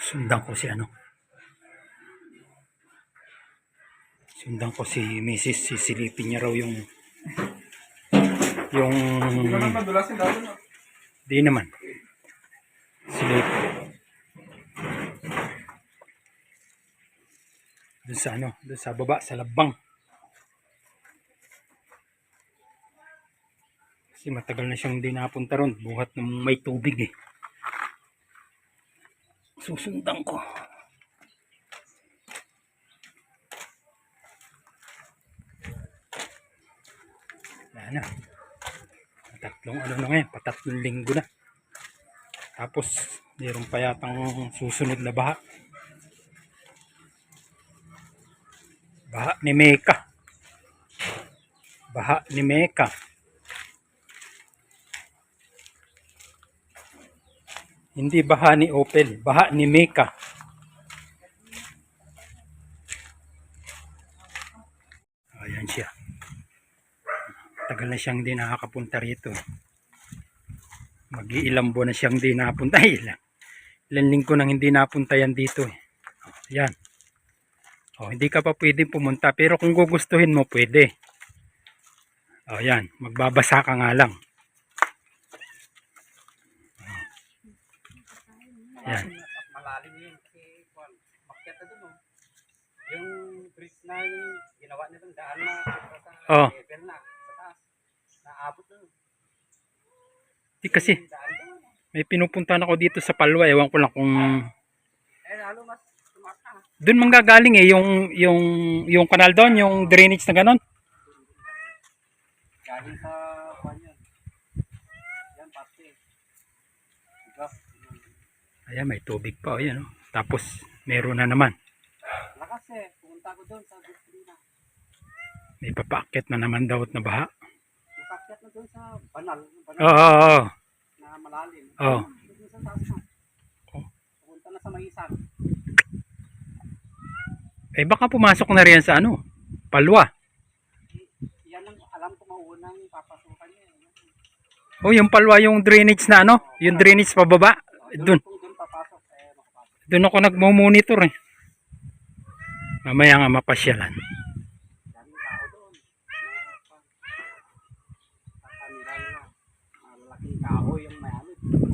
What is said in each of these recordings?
Sundan ko si ano. Sundan ko si Mrs. Sisilipin niya raw yung yung di naman. Silip. Doon sa ano, doon sa baba, sa labang. Kasi matagal na siyang di napunta ron. Buhat ng may tubig eh. Susundan ko. Wala na. Tatlong ano na ngayon, patatlong linggo na. Tapos, mayroon pa yatang susunod na baha. Baha ni Meka. Baha ni Meka. Hindi baha ni Opel, baha ni Meka. Ayan siya. Tagal na siyang di nakakapunta rito. Mag-iilang buwan na siyang di napunta. Ay, ilan. Ilan linggo nang hindi napunta yan dito. Eh. Oh, yan. Oh, hindi ka pa pwedeng pumunta. Pero kung gugustuhin mo, pwede. Oh, yan. Magbabasa ka nga lang. Yan. malalim yun kasi kwan, makyat na dun oh. Yung bridge na yung ginawa nilang daan na sa Oh. level na sa taas. Naabot na. Di kasi, Yung daan doon. may pinupuntahan ako dito sa Palwa. Ewan ko lang kung... Eh lalo mas tumata. Doon manggagaling eh, yung, yung, yung kanal doon, yung drainage na ganon. Galing sa kwan yun. Yan parte. Diba? Ayan, may tubig pa. Ayan, oh. Tapos, meron na naman. Lakas eh. Pumunta ko doon sa Gustrina. May papakit na naman daw na baha. Napakyat na doon sa banal. banal Oo, oo, oo. na malalim. Oh. Doon sa taas na. Oh. Pumunta na sa Maisan. Eh, baka pumasok na riyan sa ano, palwa. Yan ang alam ko maunang papasukan niya. eh. Oh, yung palwa, yung drainage na ano, yung drainage pababa. Doon, Kung doon papasok, eh makapasok. Doon ako nagmo-monitor eh. Mamaya nga mapasyalan. Doon.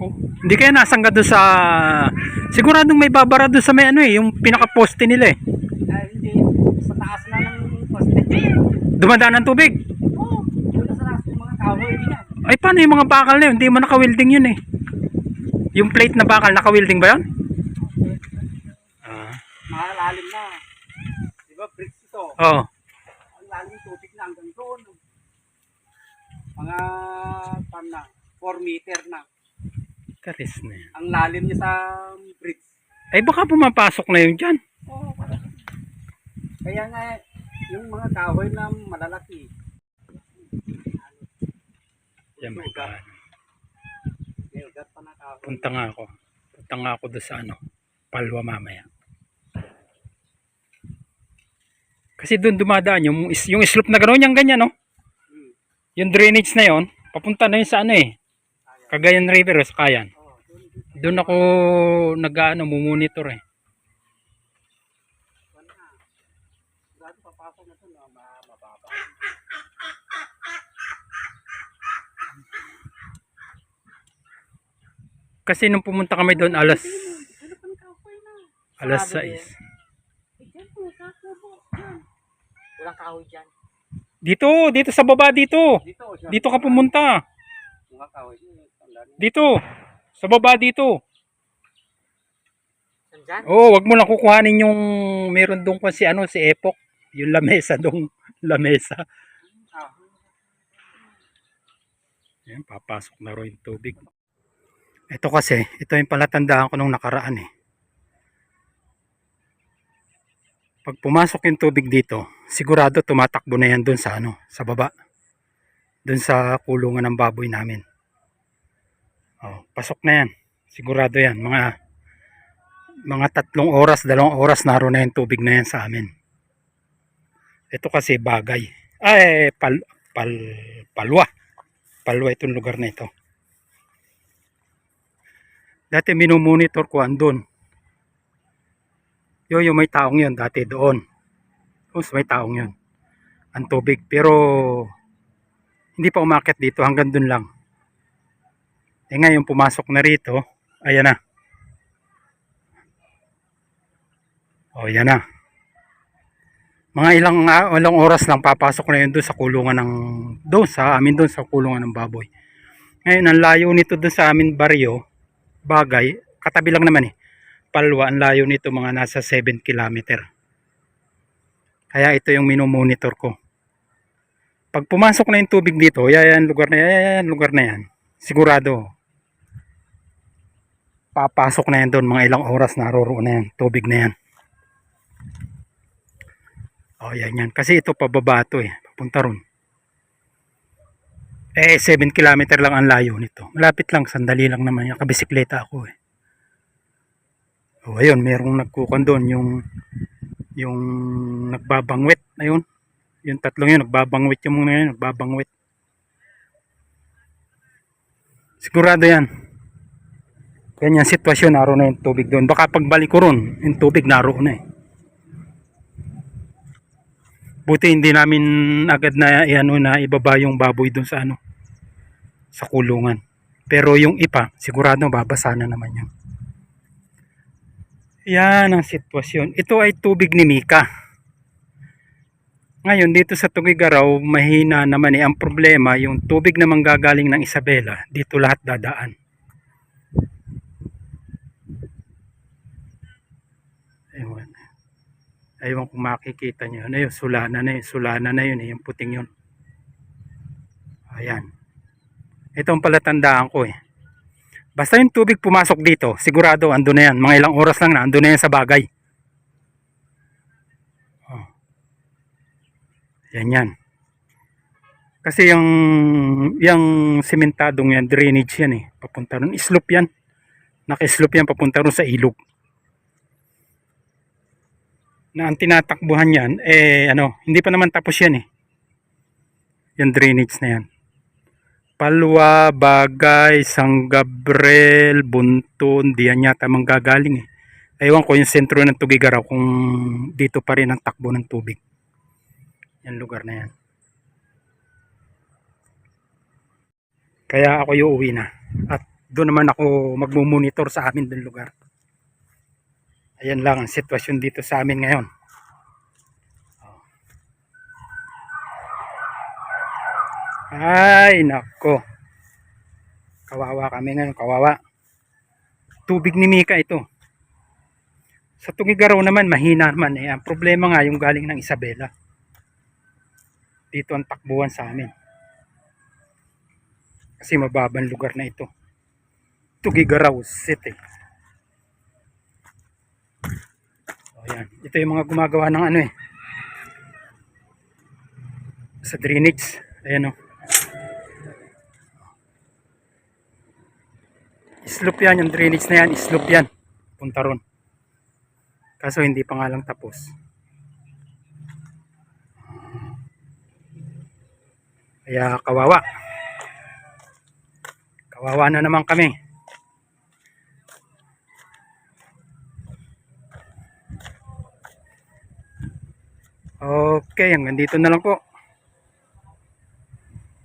Oh, hindi kaya nasangga doon sa... Siguradong may babara doon sa may ano eh, yung pinaka-poste nila eh. Eh, hindi. Sa taas na ng poste. Dumadaan ng tubig. Oo. Doon sa taas yung mga kahoy din yan. Ay, paano yung mga bakal na yun? Hindi mo naka-welding yun eh. Yung plate na bakal, naka-welding ba yun? Malalim na. Di ba bricks ito? oo. Ang lalim tubig na hanggang doon. Mga pan na. 4 meter na. Karis na yan. Ang lalim niya sa bricks. Ay, baka pumapasok na yun dyan. Oo. Kaya nga, yung mga kahoy na malalaki, Yan, may kahoy. Punta nga ako. Punta nga ako doon sa ano, palwa mamaya. Kasi doon dumadaan yung, yung slope na gano'n, yung ganyan, no? Yung drainage na yon papunta na yun sa ano eh. Cagayan River o sa Kayan. Oo, doon, ako nag-ano, mumonitor eh. Kasi nung pumunta kami doon alas Ano alas Sabi 6. Eh, dyan po, sa kubo. Yan. Walang kahoy dyan. Dito, dito sa baba dito. Dito. Dito ka pumunta. Dito. Sa baba dito. Saan Oh, wag mo lang kukuhanin yung meron doon pa si ano si Epok, yung lamesa dong lamesa. Ah, Ayan, papasok na yung tubig. Ito kasi, ito yung palatandaan ko nung nakaraan eh. Pag pumasok yung tubig dito, sigurado tumatakbo na yan dun sa ano, sa baba. Dun sa kulungan ng baboy namin. Oh, pasok na yan. Sigurado yan. Mga mga tatlong oras, dalawang oras naroon na yung tubig na yan sa amin. Ito kasi bagay. Ay, pal, pal, palwa. Palwa itong lugar na ito. Dati minumonitor ko andun. Yo, yung may taong yun dati doon. Tapos may taong yun. Ang tubig. Pero hindi pa umakyat dito hanggang dun lang. Eh ngayon pumasok na rito. Ayan na. Oh, yan na. Mga ilang ah, ilang oras lang papasok na yun doon sa kulungan ng doon sa amin doon sa kulungan ng baboy. Ngayon ang layo nito doon sa amin baryo, bagay, katabi lang naman eh. Palwa ang layo nito mga nasa 7 kilometer. Kaya ito yung minomonitor ko. Pag pumasok na yung tubig dito, yan lugar na yan, yan lugar na yan. Sigurado. Papasok na yan doon mga ilang oras naroroon na yan, tubig na yan. Oh, yan yan. Kasi ito pababa to eh. Papunta ron. Eh, 7 kilometer lang ang layo nito. Malapit lang, sandali lang naman. Kabisikleta ako eh. Oh, ayun, merong nagkukan doon yung yung nagbabangwit. Ayun. Yung tatlong yun, nagbabangwit yung mga yun, nagbabangwit. Sigurado yan. Ganyan sitwasyon, naroon na yung tubig doon. Baka pagbalik ko ron, yung tubig naroon na eh. Buti hindi namin agad na ano na ibaba yung baboy doon sa ano sa kulungan. Pero yung ipa, sigurado babasa na naman yun. Yan ang sitwasyon. Ito ay tubig ni Mika. Ngayon dito sa Tugigaraw, mahina naman eh. Ang problema, yung tubig na manggagaling ng Isabela, dito lahat dadaan. Ewan. Ewan kung makikita nyo. Ano yun? Sulana na yun. Sulana na yun. Eh, yung puting yun. Ayan. Ito ang palatandaan ko eh. Basta yung tubig pumasok dito, sigurado ando na yan. Mga ilang oras lang na, ando na yan sa bagay. Oh. Yan yan. Kasi yung, yung simentadong yan, drainage yan eh. Papunta ron. Slope yan. Naka-slope yan papunta ron sa ilog. Na ang tinatakbuhan yan, eh ano, hindi pa naman tapos yan eh. Yung drainage na yan. Palwa, Bagay, San Gabriel, Buntun, diyan yata manggagaling eh. Ewan ko yung sentro ng Tugigaraw kung dito pa rin ang takbo ng tubig. Yan lugar na yan. Kaya ako yung uwi na. At doon naman ako magmumonitor sa amin doon lugar. Ayan lang ang sitwasyon dito sa amin ngayon. Ay, nako. Kawawa kami ngayon, kawawa. Tubig ni Mika ito. Sa Tugigaraw naman, mahina naman eh. Ang problema nga yung galing ng Isabela. Dito ang takbuhan sa amin. Kasi mababang lugar na ito. Tugigaraw City. O yan. Ito yung mga gumagawa ng ano eh. Sa drainage. Ayan o. Slope yan, yung drainage na yan, slope yan. Punta ron. Kaso hindi pa nga lang tapos. Kaya kawawa. Kawawa na naman kami. Okay, hanggang dito na lang po.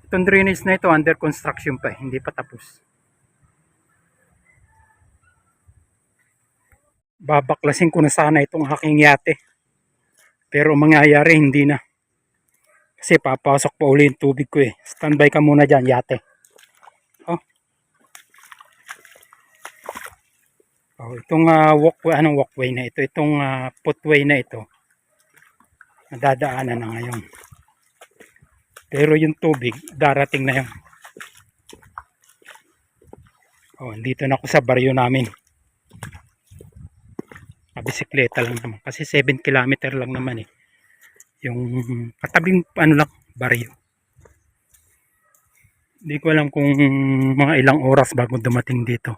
Itong drainage na ito under construction pa, eh, hindi pa tapos. Babaklasin ko na sana itong aking yate. Pero ang mangyayari hindi na. Kasi papasok pa uli yung tubig ko eh. Standby ka muna dyan yate. Oh. Oh, itong uh, walkway, anong walkway na ito? Itong uh, footway na ito. Nadadaanan na ngayon. Pero yung tubig, darating na yun. Oh, dito na ako sa baryo namin bisikleta lang naman. Kasi 7 kilometer lang naman eh. Yung katabing ano lang baryo. Hindi ko alam kung mga ilang oras bago dumating dito.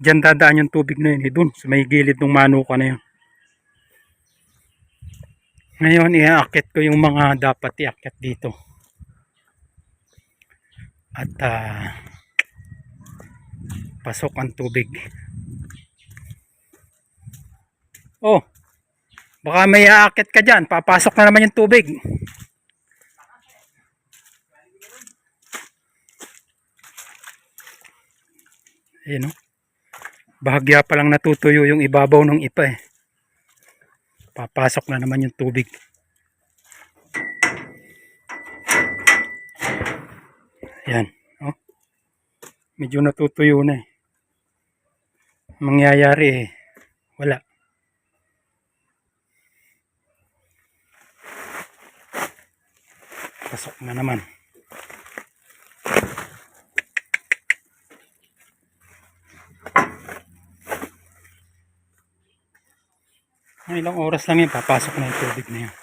Dyan dadaan yung tubig na yun eh dun sa may gilid ng manuka na yun. Ngayon iaakit ko yung mga dapat iaakit dito. At uh, pasok ang tubig Oh, Baka may aakit ka dyan. Papasok na naman yung tubig. Ayun o. Bahagya pa lang natutuyo yung ibabaw ng ipa eh. Papasok na naman yung tubig. Yan. Oh. Medyo natutuyo na eh. Mangyayari eh. Wala. Pasok na naman. Mga ilang oras lang yun, papasok na yung tubig na yun.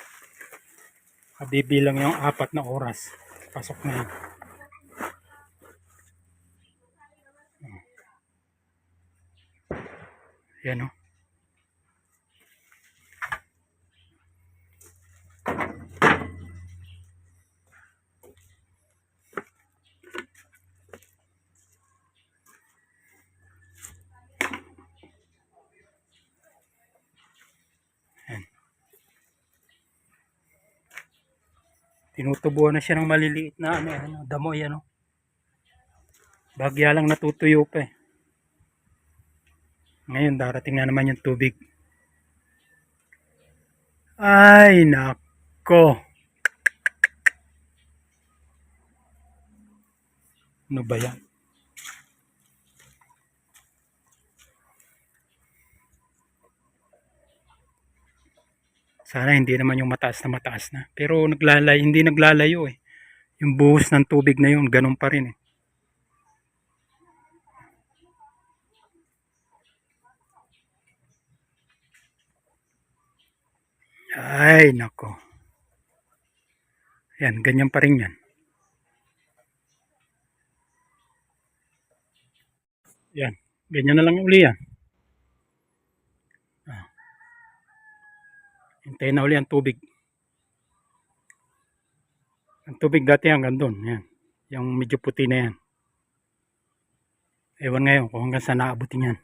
Kabibilang yung apat na oras. Pasok na yun. Yan o. Yan. Tinutubuan na siya ng maliliit na ano, ano damo yan o. Bagya lang natutuyo pa eh. Ngayon darating na naman yung tubig. Ay, nako. Ano ba yan? Sana hindi naman yung mataas na mataas na. Pero naglalay, hindi naglalayo eh. Yung buhos ng tubig na yun, ganun pa rin eh. Ay, nako. Yan, ganyan pa rin yan. Yan, ganyan na lang uli yan. Hintayin na uli ang tubig. Ang tubig dati hanggang doon. Yan. Yung medyo puti na yan. Ewan ngayon kung hanggang saan naabutin yan.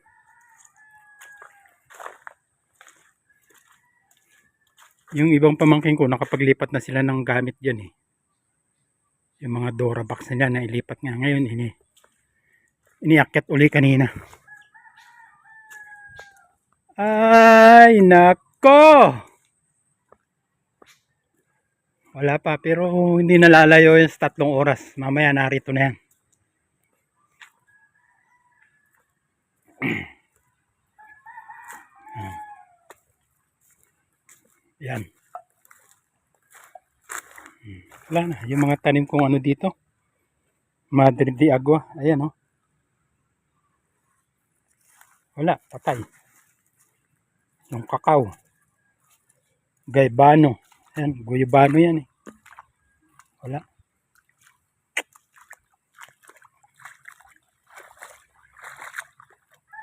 Yung ibang pamangkin ko, nakapaglipat na sila ng gamit dyan eh. Yung mga Dora box nila na ilipat nga. Ngayon, ini iniakyat uli kanina. Ay, nako! Wala pa, pero hindi nalalayo yung sa tatlong oras. Mamaya narito na yan. Yan. Wala na. Yung mga tanim kong ano dito. Madre de Agua. Ayan oh. Wala. Patay. Yung kakao. Gaibano. Ayan. Guyabano yan eh. Wala.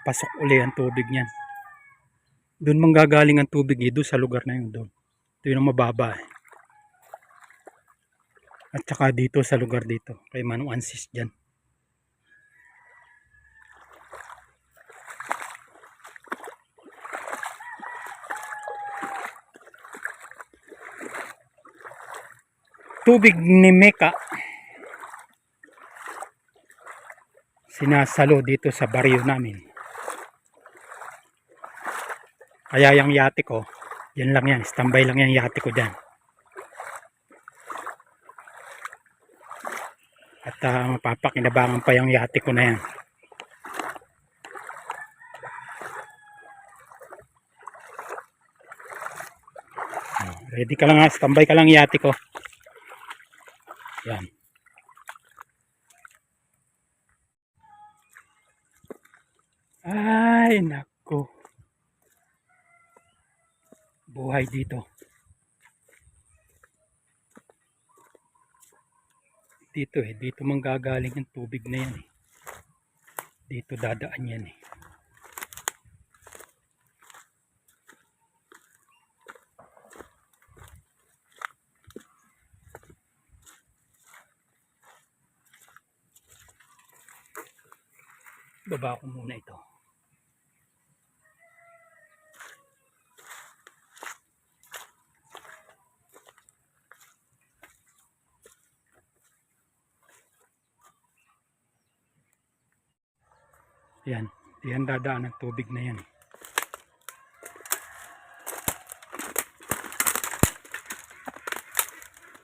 Pasok uli ang tubig niyan. Doon manggagaling ang tubig eh, doon sa lugar na yun doon. Ito yung mababa eh. At saka dito sa lugar dito, kay Manong Ansis dyan. Tubig ni Meka sinasalo dito sa baryo namin. Kaya yung yate ko, yan lang yan. Standby lang yung yate ko dyan. At uh, mapapakinabangan pa yung yate ko na yan. Ready ka lang ha. Standby ka lang yate ko. Yan. Ay, nako. Buhay dito. Dito eh, dito manggagaling yung tubig na yan eh. Dito dadaan yan eh. baba ko muna ito. Yan. Yan dadaan ng tubig na yan.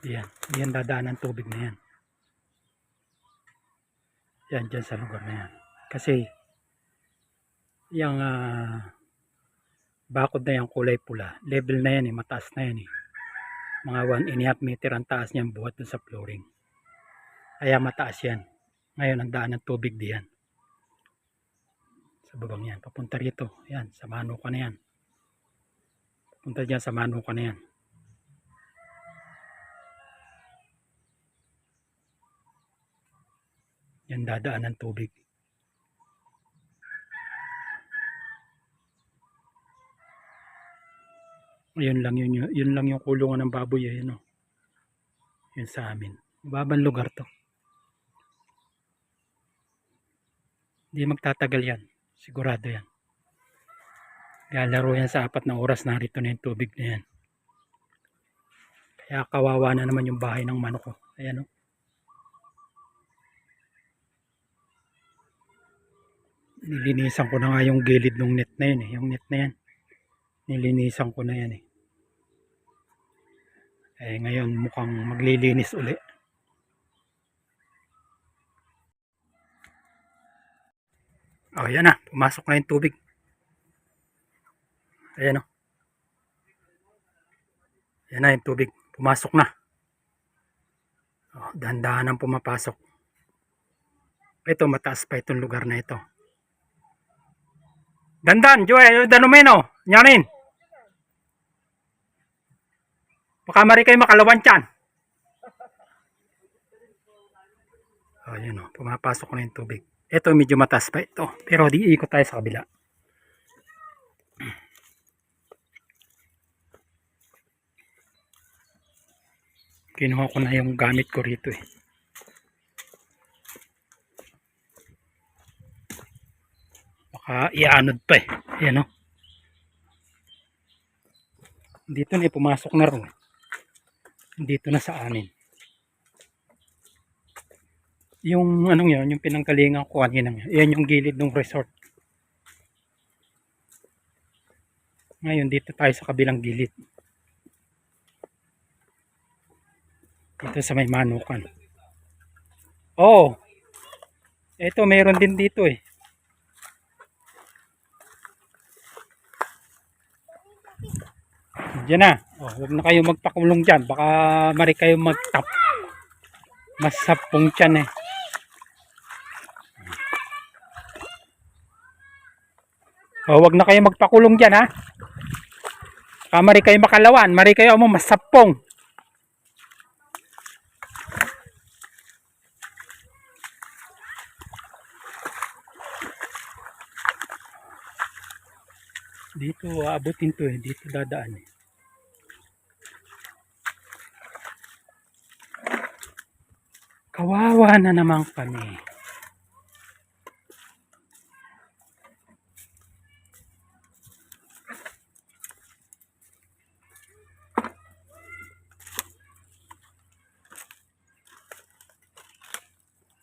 Yan. Yan dadaan ng tubig na yan. Yan dyan sa lugar na yan. Kasi, yung ah, bakod na yung kulay pula, level na yan eh, mataas na yan eh. Mga 1 and a meter ang taas niyan buhat dun sa flooring. Kaya mataas yan. Ngayon, ang daan ng tubig diyan. Sa babang yan. Papunta rito. Yan, sa Manuka na yan. Papunta dyan sa Manuka na yan. Yan dadaan ng tubig. Yun lang yun, yun, lang yung kulungan ng baboy eh, yun, oh. yun sa amin. Mababang lugar to. Hindi magtatagal yan. Sigurado yan. Lalaro yan sa apat na oras narito na yung tubig na yan. Kaya kawawa na naman yung bahay ng manok ko. Ayan o. Nilinisan ko na nga yung gilid ng net na yun eh. Yung net na yan. Nilinisan ko na yan eh. Eh ngayon mukhang maglilinis uli. Oh, yan na. Pumasok na yung tubig. Ayan o. Yan na yung tubig. Pumasok na. Oh, dahan-dahan ang pumapasok. Ito, mataas pa itong lugar na ito. Dandan, Joy, Danumeno, Nyanin. Baka mari kayo makalawan tiyan. Oh, yun o. Pumapasok na yung tubig. Ito, medyo mataas pa ito. Pero di ikot tayo sa kabila. Kinuha ko na yung gamit ko rito eh. Baka ianod pa eh. Ayan o. Dito na eh, pumasok na rin. Dito na sa amin. Yung anong yun, yung pinanggalingan ko kanina. Yan yung gilid ng resort. Ngayon, dito tayo sa kabilang gilid. Dito sa may manukan. Oh. Ito, meron din dito eh. Diyan na. Oh, huwag na kayo magpakulong dyan. Baka mari kayo magtap. Masapong tiyan eh. Oh, huwag na kayo magpakulong dyan ha. Baka mari kayo makalawan. Mari kayo mo masapong. Dito aabutin to eh. Dito dadaan eh. Kawawa na naman kami.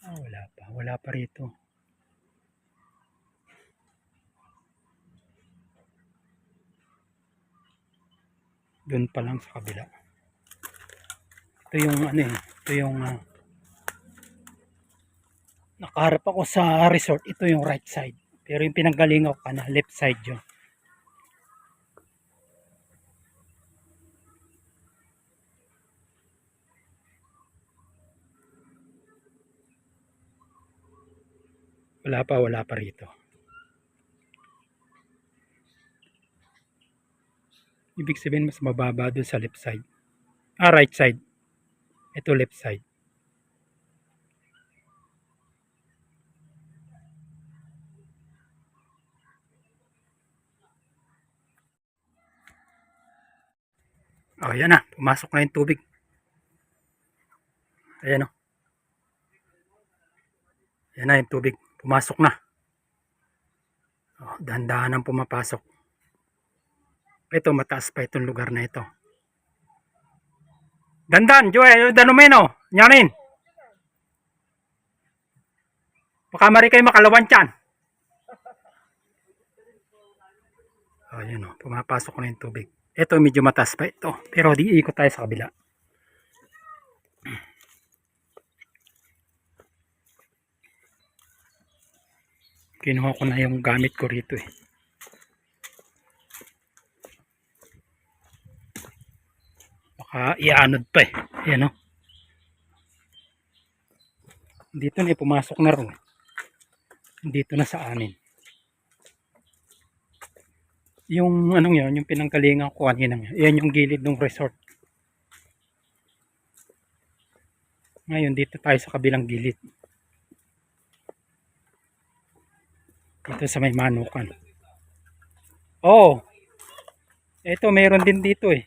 Ah, wala pa. Wala pa rito. Doon pa lang sa kabila. Ito yung ano eh. Ito yung ah, nakaharap ako sa resort. Ito yung right side. Pero yung pinanggaling ako na left side yun. Wala pa, wala pa rito. Ibig sabihin mas mababa doon sa left side. Ah, right side. Ito left side. Oh, yan na. Pumasok na yung tubig. Ayan o. Yan na yung tubig. Pumasok na. Oh, dahan-dahan ang pumapasok. Ito, mataas pa itong lugar na ito. Dandan, Joy, Danumeno, Nyanin. Baka mari kayo makalawan tiyan. Ayun o, pumapasok na yung tubig. Ito medyo mataas pa ito. Pero di ikot tayo sa kabila. Kinuha ko na yung gamit ko rito eh. Baka ianod pa eh. Ayan o. Dito na eh, pumasok na rin. Dito na sa amin. Yung anong yun, yung pinanggalingan ko kanina. Yan yung gilid ng resort. Ngayon, dito tayo sa kabilang gilid. Dito sa may manukan. Oh! Ito, meron din dito eh.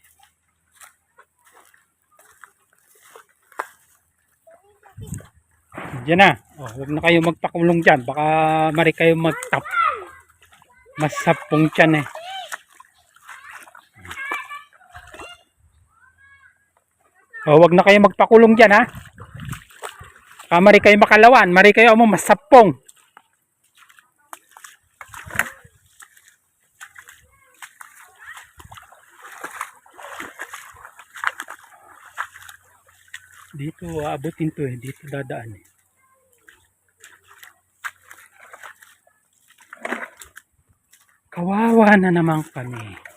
Diyan na. Oh, huwag na kayo magpakulong dyan. Baka mari kayo magtap. Masapong tiyan eh. Oh, wag na kayo magpakulong dyan ha. Baka mari kayo makalawan. Mari kayo mo masapong. Dito aabutin to eh. Dito dadaan eh. Kawawa na naman kami.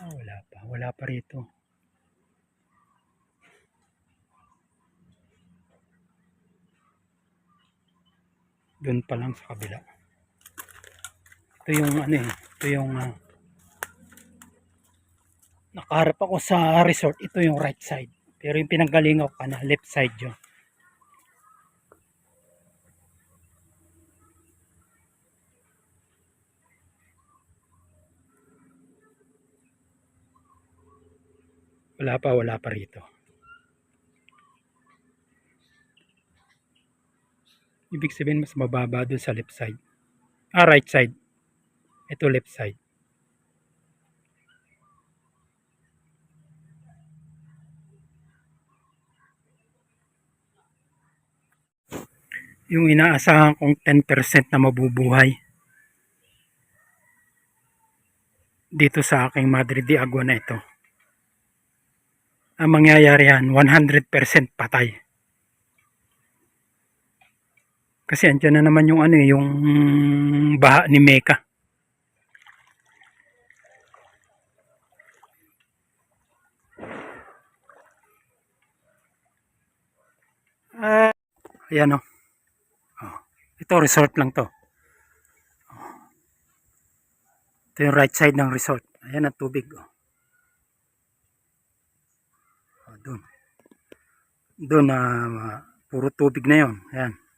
Ah, wala pa. Wala pa rito. Doon pa lang sa kabila. Ito yung ano eh. Ito yung ah, nakaharap ako sa resort. Ito yung right side. Pero yung pinanggalingaw ka na left side yun. Wala pa, wala pa rito. Ibig sabihin mas mababa doon sa left side. Ah, right side. Ito left side. Yung inaasahan kong 10% na mabubuhay dito sa aking Madre de Agua na ito. Ang mangyayari yan, 100% patay. Kasi andyan na naman yung ano eh, yung baha ni Mecca. Ah, ayan o. Oh. Ito resort lang to. Oh. Ito yung right side ng resort. Ayan ang tubig. Oh. Oh, doon. Doon na puro tubig na yon. Ayan.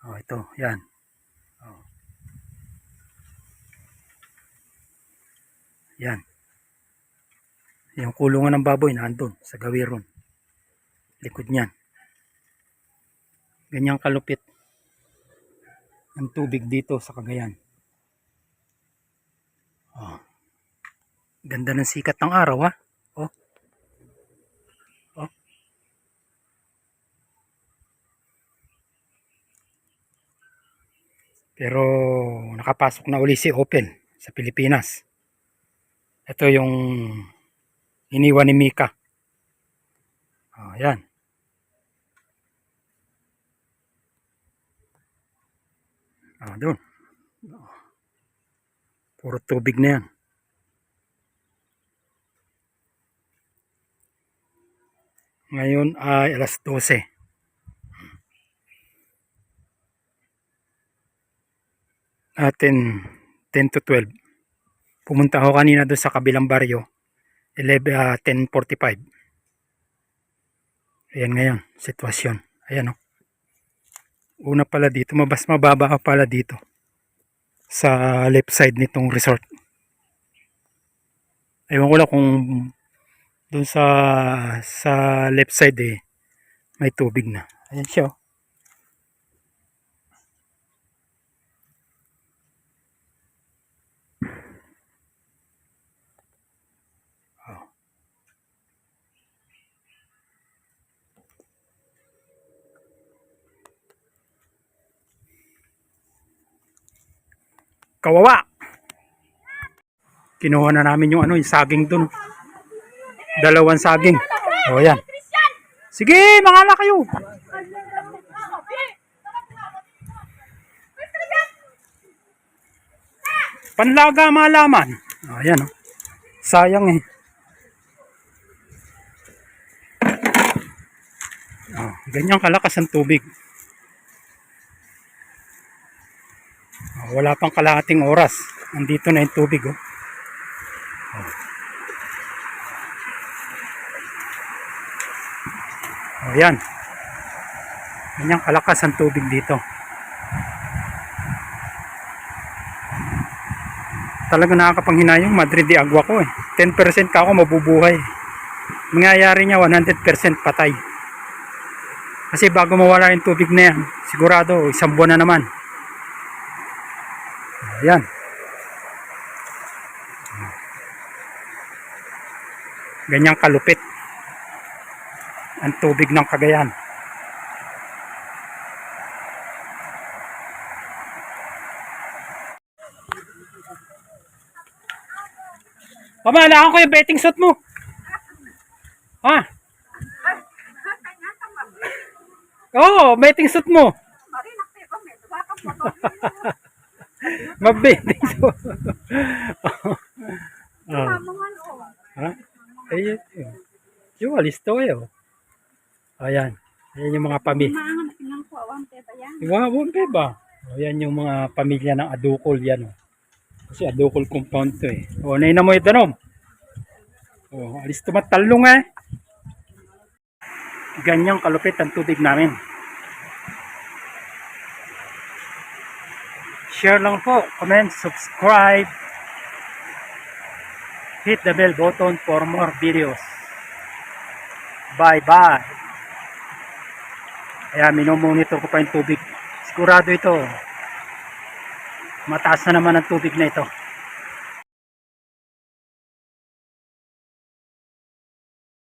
Oh, ito, yan. Oh. Yan. Yung kulungan ng baboy nandun sa gawiron. Likod niyan. Ganyang kalupit ang tubig dito sa Cagayan. Oh. Ganda ng sikat ng araw ha. Pero nakapasok na uli si Opel sa Pilipinas. Ito yung iniwan ni Mika. Oh, yan. Ah, doon. Puro tubig na yan. Ngayon ay alas 12. Atin 10 to 12. Pumunta ako kanina doon sa kabilang baryo. 11, ah, 10.45. Ayan ngayon, sitwasyon. Ayan o. Una pala dito, mabas mababa pala dito. Sa left side nitong resort. Ewan ko lang kung doon sa sa left side eh may tubig na. Ayan siya oh. Kawawa. Kinuha na namin yung ano, yung saging dun. Dalawang saging. O yan. Sige, mangala kayo. Panlaga malaman. O yan. Oh. Sayang eh. Oh, ganyan kalakas ang tubig. Wala pang kalahating oras. Nandito na yung tubig. Oh. Oh, yan. Ganyan kalakas ang tubig dito. Talaga nakakapanghinayang Madrid de Agua ko eh. 10% ka ako mabubuhay. Mangyayari niya 100% patay. Kasi bago mawala yung tubig na yan, sigurado isang buwan na naman. Ayan. Ganyang kalupit ang tubig ng Cagayan. Pamahalaan ko yung betting suit mo. Ha? Oo, betting suit mo. Mag-betting suit. Ah. Ha? Ayun. yun. Yung alis to eh. oh. Ayan. Ayan yung mga pamilya. Wow, wag ba? O, yan yung mga pamilya ng Adukol yan. Oh. Kasi Adukol compound to eh. O, naina mo ito nom. O, alis to matalong eh. Ganyang kalupit ang tubig namin. Share lang po, comment, subscribe. Hit the bell button for more videos. Bye-bye. Kaya minomonitor ko pa yung tubig. Sigurado ito. Mataas na naman ang tubig na ito.